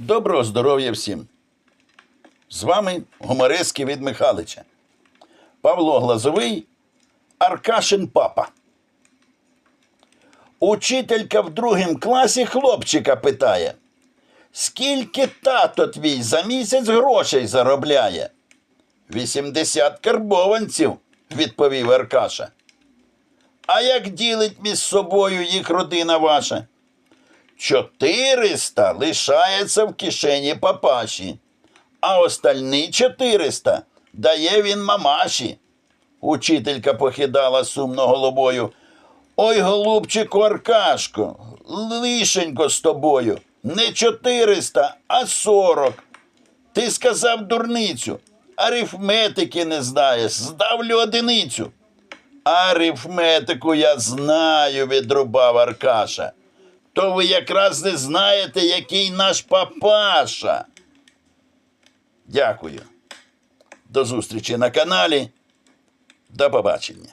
Доброго здоров'я всім! З вами гумористки від Михалича. Павло Глазовий, Аркашин папа. Учителька в другому класі хлопчика питає: Скільки тато твій за місяць грошей заробляє? 80 карбованців, відповів Аркаша. А як ділить між собою їх родина ваша? 400 лишається в кишені папаші, а остальні 400 дає він мамаші. Учителька похидала сумно головою. Ой, голубчику Аркашко, лишенько з тобою. Не 400, а 40. Ти сказав дурницю. Арифметики не знаєш, здавлю одиницю. Арифметику я знаю, відрубав Аркаша. То ви якраз не знаєте, який наш папаша. Дякую. До зустрічі на каналі. До побачення.